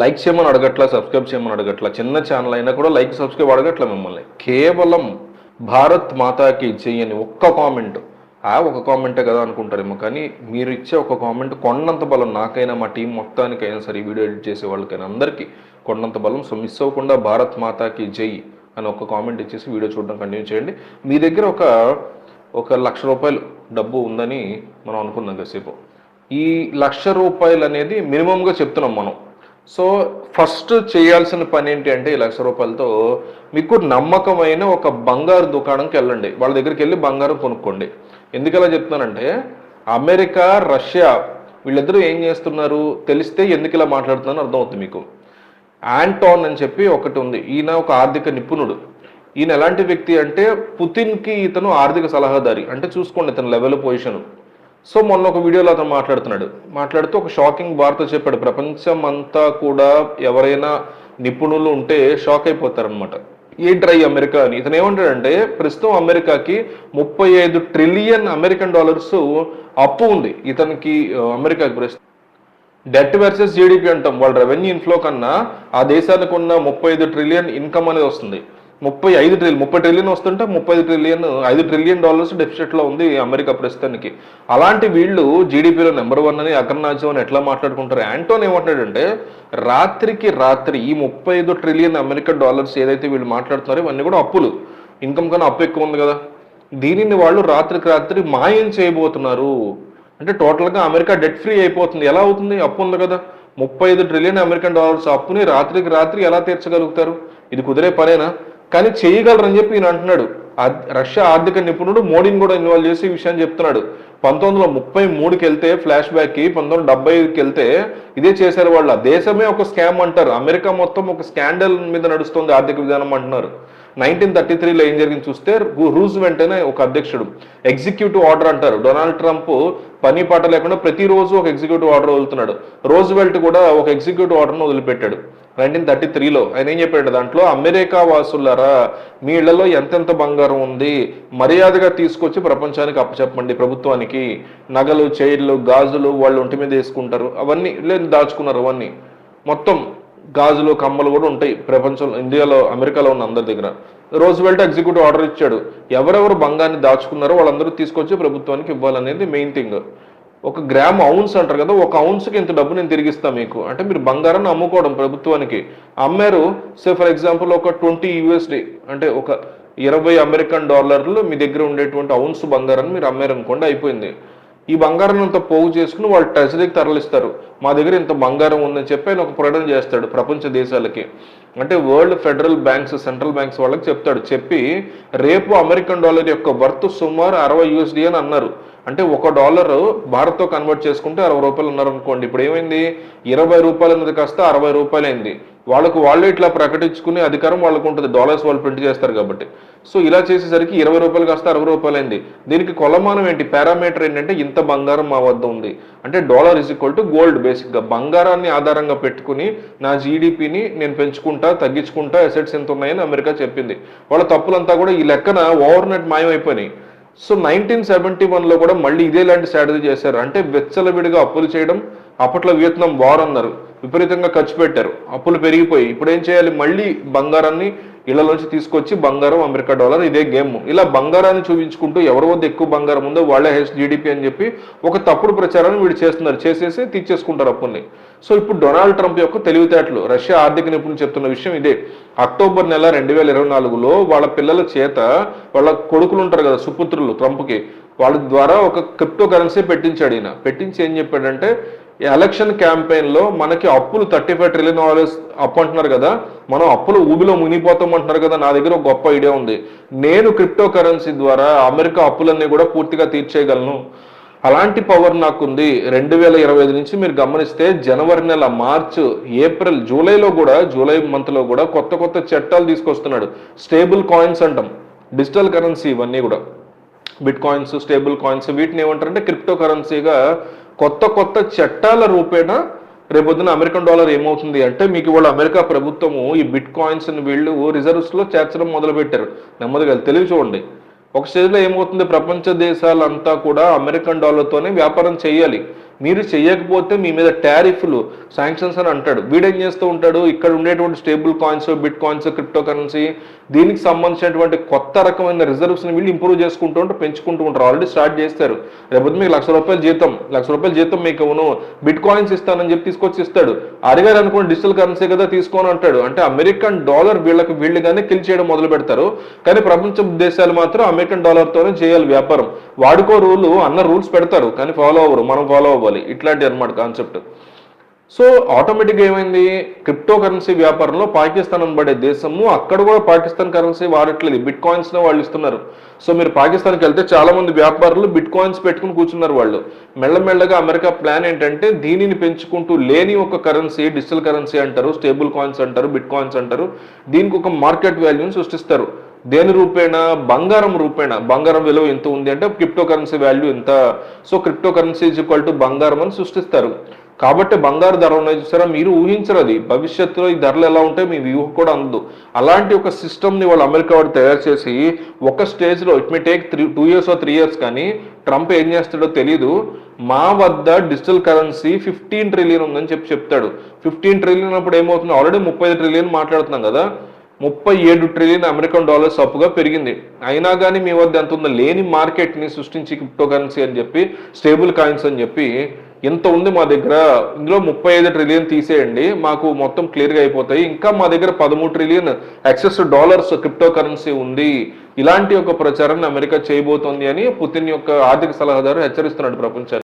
Like చేయమని అడగట్లా subscribe చేయమని అడగట్లా చిన్న ఛానల్ అయినా కూడా లైక్ సబ్స్క్రైబ్ అడగట్లా మిమ్మల్ని. కేవలం భారత్ మాతాకి చేయని ఒక్క కామెంట్ ఆ ఒక కామెంటే కదా అనుకుంటారేమో కానీ మీరు ఇచ్చే ఒక కామెంట్ కొండంత బలం నాకైనా మా టీం మొత్తానికైనా సరే వీడియో ఎడిట్ చేసే వాళ్ళకైనా అందరికీ కొండంత బలం. సో మిస్ అవ్వకుండా భారత్ మాతాకి జై అని ఒక కామెంట్ ఇచ్చేసి వీడియో చూడడం కంటిన్యూ చేయండి. మీ దగ్గర ఒక ఒక లక్ష రూపాయలు డబ్బు ఉందని మనం అనుకుందాం కాసేపు. ఈ లక్ష రూపాయలు అనేది మినిమంగా చెప్తున్నాం మనం. సో ఫస్ట్ చేయాల్సిన పని ఏంటి అంటే ఈ లక్ష రూపాయలతో మీకు నమ్మకమైన ఒక బంగారు దుకాణంకి వెళ్ళండి. వాళ్ళ దగ్గరికి వెళ్ళి బంగారం కొనుక్కోండి. ఎందుకు అలా చెప్తున్నానంటే అమెరికా రష్యా వీళ్ళిద్దరూ ఏం చేస్తున్నారు? తెలిస్తే ఎందుకు ఇలా మాట్లాడుతున్నారో అర్థమవుతుంది మీకు. యాంటాన్ అని చెప్పి ఒకటి ఉంది. ఈయన ఒక ఆర్థిక నిపుణుడు. ఈయన ఎలాంటి వ్యక్తి అంటే పుతిన్కి ఇతను ఆర్థిక సలహాదారి. అంటే చూసుకోండి ఇతను లెవెల్ పొజిషన్. సో మొన్న ఒక వీడియోలో అతను మాట్లాడుతున్నాడు. మాట్లాడుతూ ఒక షాకింగ్ వార్త చెప్పాడు. ప్రపంచం అంతా కూడా ఎవరైనా నిపుణులు ఉంటే షాక్ అయిపోతారనమాట ఏంట్రై అమెరికా అని. ఇతను ఏమంటాడంటే ప్రస్తుతం అమెరికాకి ముప్పై ఐదు ట్రిలియన్ అమెరికన్ డాలర్స్ అప్పు ఉంది. ఇతనికి అమెరికాకి ప్రస్తుతం. డెట్ వర్సెస్ జీడిపి అంటాం. వాళ్ళ రెవెన్యూ ఇన్ఫ్లో కన్నా ఆ దేశానికి ఉన్న ముప్పై ఐదు ట్రిలియన్ ఇన్కమ్ అనేది వస్తుంది. ముప్పై ఐదు ట్రిలియన్ ముప్పై ట్రిలియన్ వస్తుంటే ముప్పై ఐదు ట్రిలియన్ ఐదు ట్రిలియన్ డాలర్స్ డెఫిసిట్లో ఉంది అమెరికా ప్రస్తుతానికి. అలాంటి వీళ్ళు జీడిపిలో నెంబర్ వన్ అని అగ్రనాజ్యం అని ఎట్లా మాట్లాడుకుంటారు? యాంటోన్ ఏమంటాడంటే రాత్రికి రాత్రి ఈ ముప్పై ఐదు ట్రిలియన్ అమెరికన్ డాలర్స్ ఏదైతే వీళ్ళు మాట్లాడుతున్నారో ఇవన్నీ కూడా అప్పులు. ఇన్కమ్ కన్నా అప్పు ఎక్కువ ఉంది కదా. దీనిని వాళ్ళు రాత్రికి రాత్రి మాయం చేయబోతున్నారు. అంటే టోటల్గా అమెరికా డెట్ ఫ్రీ అయిపోతుంది. ఎలా అవుతుంది? అప్పు ఉంది కదా. ముప్పై ఐదు ట్రిలియన్ అమెరికన్ డాలర్స్ అప్పుని రాత్రికి రాత్రి ఎలా తీర్చగలుగుతారు? ఇది కుదిరే పనేనా? కానీ చేయగలరని చెప్పి ఈయన అంటున్నాడు. రష్యా ఆర్థిక నిపుణుడు మోడీని కూడా ఇన్వాల్వ్ చేసి ఈ విషయాన్ని చెప్తున్నాడు. పంతొమ్మిది వందల ముప్పై మూడుకి వెళ్తే ఫ్లాష్ బ్యాక్కి పంతొమ్మిది వందల డెబ్బైకి వెళ్తే ఇదే చేశారు వాళ్ళ. దేశమే ఒక స్కామ్ అంటారు. అమెరికా మొత్తం ఒక స్కాండల్ మీద నడుస్తుంది ఆర్థిక విధానం అంటున్నారు. నైన్టీన్ థర్టీ త్రీలో ఏం జరిగింది చూస్తే రూజ్ వెంటనే ఒక అధ్యక్షుడు ఎగ్జిక్యూటివ్ ఆర్డర్ అంటారు. డొనాల్డ్ ట్రంప్ పని పాట లేకుండా ప్రతిరోజు ఒక ఎగ్జిక్యూటివ్ ఆర్డర్ వదులుతున్నాడు. రోజ్ వెల్ట్ కూడా ఒక ఎగ్జిక్యూటివ్ ఆర్డర్ను వదిలిపెట్టాడు. నైన్టీన్ థర్టీ త్రీలో ఆయన ఏం చెప్పాడు దాంట్లో అమెరికా వాసులరా మీ ఇళ్ళలో ఎంతెంత బంగారం ఉంది? మర్యాదగా తీసుకొచ్చి ప్రపంచానికి అప్పచెప్పండి. ప్రభుత్వానికి నగలు చైర్లు గాజులు వాళ్ళు ఒంటి మీద వేసుకుంటారు. అవన్నీ లేదు దాచుకున్నారు అవన్నీ. మొత్తం గాజులు కమ్మలు కూడా ఉంటాయి ప్రపంచంలో ఇండియాలో అమెరికాలో ఉన్న అందరి దగ్గర. రోజు వెల్ట్ ఎగ్జిక్యూటివ్ ఆర్డర్ ఇచ్చాడు. ఎవరెవరు బంగాన్ని దాచుకున్నారో వాళ్ళందరూ తీసుకొచ్చి ప్రభుత్వానికి ఇవ్వాలనేది మెయిన్ థింగ్ ఒక గ్రామ్ అవున్స్ అంటారు కదా ఒక అవున్స్కి ఇంత డబ్బు నేను తిరిగిస్తాను మీకు. అంటే మీరు బంగారాన్ని అమ్ముకోవడం ప్రభుత్వానికి. అమ్మారు సే ఫర్ ఎగ్జాంపుల్ ఒక ట్వంటీ యూఎస్డి అంటే ఒక ఇరవై అమెరికన్ డాలర్లు మీ దగ్గర ఉండేటువంటి అవున్స్ బంగారాన్ని మీరు అమ్మారు అనుకోండి అయిపోయింది. ఈ బంగారం అంతా పోగు చేసుకుని వాళ్ళు ట్రెజరీకి తరలిస్తారు. మా దగ్గర ఇంత బంగారం ఉందని చెప్పి ఆయన ఒక ప్రకటన చేస్తాడు ప్రపంచ దేశాలకి. అంటే world federal banks central banks వాళ్ళకి చెప్తాడు. చెప్పి రేపు అమెరికన్ డాలర్ యొక్క వర్త్ సుమారు అరవై యూఎస్డి అని అన్నారు. అంటే ఒక డాలర్ భారత్తో కన్వర్ట్ చేసుకుంటే అరవై రూపాయలు ఉన్నారు అనుకోండి ఇప్పుడు ఏమైంది? ఇరవై రూపాయలు ఉన్నది కాస్త అరవై రూపాయలు అయింది. వాళ్ళకు వాళ్ళు ఇట్లా ప్రకటించుకునే అధికారం వాళ్ళకు ఉంటుంది. డాలర్స్ వాళ్ళు ప్రింట్ చేస్తారు కాబట్టి. సో ఇలా చేసేసరికి ఇరవై రూపాయలు కాస్త అరవై రూపాయలు అయింది. దీనికి కొలమానం ఏంటి? పారామీటర్ ఏంటంటే ఇంత బంగారం మా వద్ద ఉంది. అంటే dollar is equal to gold బేసిక్గా బంగారాన్ని ఆధారంగా పెట్టుకుని నా జీడిపిని నేను పెంచుకుంటా తగ్గించుకుంటా అసెట్స్ ఎంత ఉన్నాయని అమెరికా చెప్పింది. వాళ్ళ తప్పులంతా కూడా ఈ లెక్కన ఓవర్నెట్ మాయమైపోయినాయి. సో నైన్టీన్ సెవెంటీ వన్లో కూడా మళ్ళీ ఇదే లాంటి స్ట్రాటజీ చేశారు. అంటే వెచ్చలవిడిగా అప్పులు చేయడం అప్పట్లో వియత్నాం వార్ అన్నారు. విపరీతంగా ఖర్చు పెట్టారు. అప్పులు పెరిగిపోయి ఇప్పుడు ఏం చేయాలి? మళ్ళీ బంగారాన్ని ఇళ్ళలోంచి తీసుకొచ్చి బంగారం అమెరికా డాలర్ ఇదే గేమ్. ఇలా బంగారాన్ని చూపించుకుంటూ ఎవరి వద్ద ఎక్కువ బంగారం ఉందో వాళ్ళే హెచ్ జీడిపి అని చెప్పి ఒక తప్పుడు ప్రచారాన్ని వీడు చేస్తున్నారు. చేసేసి తీర్చేసుకుంటారు అప్పుల్ని. సో ఇప్పుడు డొనాల్డ్ ట్రంప్ యొక్క తెలివితేటలు రష్యా ఆర్థిక నిపుణులు చెప్తున్న విషయం ఇదే. అక్టోబర్ నెల రెండు వేల ఇరవై నాలుగులో వాళ్ళ పిల్లల చేత వాళ్ళ కొడుకులు ఉంటారు కదా సుపుత్రులు ట్రంప్కి వాళ్ళ ద్వారా ఒక క్రిప్టో కరెన్సీ పెట్టించాడు ఈయన. పెట్టించి ఏం చెప్పాడంటే ఎలక్షన్ క్యాంపెయిన్లో మనకి అప్పులు థర్టీ ఫైవ్ ట్రిలియన్ డాలర్స్ అప్పు అంటున్నారు కదా మనం అప్పులు ఊబిలో మునిగిపోతాం అంటున్నారు కదా నా దగ్గర ఒక గొప్ప ఐడియా ఉంది. నేను క్రిప్టో కరెన్సీ ద్వారా అమెరికా అప్పులన్నీ కూడా పూర్తిగా తీర్చేయగలను. అలాంటి పవర్ నాకుంది. రెండు వేల ఇరవై ఐదు నుంచి మీరు గమనిస్తే జనవరి నెల మార్చ్ ఏప్రిల్ జూలైలో కూడా జూలై మంత్లో కూడా కొత్త కొత్త చట్టాలు తీసుకొస్తున్నాడు. స్టేబుల్ కాయిన్స్ అంటాం. డిజిటల్ కరెన్సీ ఇవన్నీ కూడా. బిట్ కాయిన్స్ స్టేబుల్ కాయిన్స్ వీటిని ఏమంటారంటే క్రిప్టో కరెన్సీగా కొత్త కొత్త చట్టాల రూపేణ రేపొద్దున అమెరికన్ డాలర్ ఏమవుతుంది అంటే మీకు ఇవాళ అమెరికా ప్రభుత్వము ఈ బిట్ కాయిన్స్ వీళ్ళు రిజర్వ్స్లో చేర్చడం మొదలుపెట్టారు. నెమ్మదిగా తెలివి చూడండి. ఒక స్టేజ్లో ఏమవుతుంది? ప్రపంచ దేశాలంతా కూడా అమెరికన్ డాలర్తోనే వ్యాపారం చేయాలి. మీరు చేయకపోతే మీ మీద టారిఫ్లు శాంక్షన్స్ అని అంటాడు. వీడేం చేస్తూ ఉంటాడు? ఇక్కడ ఉండేటువంటి stable coins bitcoins cryptocurrency దీనికి సంబంధించినటువంటి కొత్త రకమైన రిజర్వ్స్ వీళ్ళు ఇంప్రూవ్ చేసుకుంటూ ఉంటారు పెంచుకుంటూ ఉంటారు. ఆల్రెడీ స్టార్ట్ చేస్తారు. రేపొద్దు మీకు లక్ష రూపాయలు జీతం లక్ష రూపాయలు జీతం మీకు అవును. బిట్ కాయిన్స్ ఇస్తానని చెప్పి తీసుకొచ్చి ఇస్తాడు. అడిగారు అనుకోండి డిజిటల్ కరెన్సీ కదా తీసుకోని అంటాడు. అంటే అమెరికన్ డాలర్ వీళ్ళకి వీళ్ళుగానే కిల్ చేయడం మొదలు పెడతారు. కానీ ప్రపంచ దేశాలు మాత్రం అమెరికన్ డాలర్తోనే చేయాలి వ్యాపారం. వాడుకో రూల్ అన్న రూల్స్ పెడతారు. కానీ ఫాలో అవ్వరు. మనం ఫాలో అవ్వాలి ఇట్లాంటి అనమాట కాన్సెప్ట్ సో ఆటోమేటిక్గా ఏమైంది? క్రిప్టో కరెన్సీ వ్యాపారంలో పాకిస్తాన్ అనబడే దేశము అక్కడ కూడా పాకిస్తాన్ కరెన్సీ వాడట్లేదు. బిట్ కాయిన్స్ వాళ్ళు ఇస్తున్నారు. సో మీరు పాకిస్తాన్కి వెళ్తే చాలా మంది వ్యాపారులు బిట్ కాయిన్స్ పెట్టుకుని కూర్చున్నారు వాళ్ళు. మెల్లమెల్లగా అమెరికా ప్లాన్ ఏంటంటే దీనిని పెంచుకుంటూ లేని ఒక కరెన్సీ డిజిటల్ కరెన్సీ అంటారు స్టేబుల్ కాయిన్స్ అంటారు బిట్ కాయిన్స్ అంటారు దీనికి ఒక మార్కెట్ వాల్యూని సృష్టిస్తారు. దేని రూపేణ? బంగారం రూపేణ. బంగారం విలువ ఎంత ఉంది అంటే క్రిప్టో కరెన్సీ వాల్యూ ఎంత? So cryptocurrency is equal to బంగారం అని సృష్టిస్తారు. కాబట్టి బంగారు ధర ఉన్నాయి చూసారా మీరు ఊహించరు అది. భవిష్యత్తులో ఈ ధరలు ఎలా ఉంటాయి మీ వ్యూహ కూడా అందదు. అలాంటి ఒక సిస్టమ్ని వాళ్ళు అమెరికా వాడు తయారు చేసి ఒక స్టేజ్లో it may take three two years three years కానీ ట్రంప్ ఏం చేస్తాడో తెలీదు. మా వద్ద డిజిటల్ కరెన్సీ ఫిఫ్టీన్ ట్రిలియన్ ఉందని చెప్పి చెప్తాడు. ఫిఫ్టీన్ ట్రిలియన్ అప్పుడు ఏమవుతుంది? ఆల్రెడీ ముప్పై ట్రిలియన్ మాట్లాడుతున్నాం కదా. ముప్పై ఏడు ట్రిలియన్ అమెరికన్ డాలర్స్ అప్పుగా పెరిగింది. అయినా కానీ మీ వద్ద ఎంత ఉందో లేని మార్కెట్ని సృష్టించి క్రిప్టో కరెన్సీ అని చెప్పి స్టేబుల్ కాయిన్స్ అని చెప్పి ఇంత ఉంది మా దగ్గర. ఇందులో ముప్పై ఐదు ట్రిలియన్ తీసేయండి. మాకు మొత్తం క్లియర్గా అయిపోతాయి. ఇంకా మా దగ్గర పదమూడు trillion excess dollars cryptocurrency ఉంది. ఇలాంటి ఒక ప్రచారాన్ని అమెరికా చేయబోతోంది అని పుతిన్ యొక్క ఆర్థిక సలహాదారు హెచ్చరిస్తున్నాడు ప్రపంచాన్ని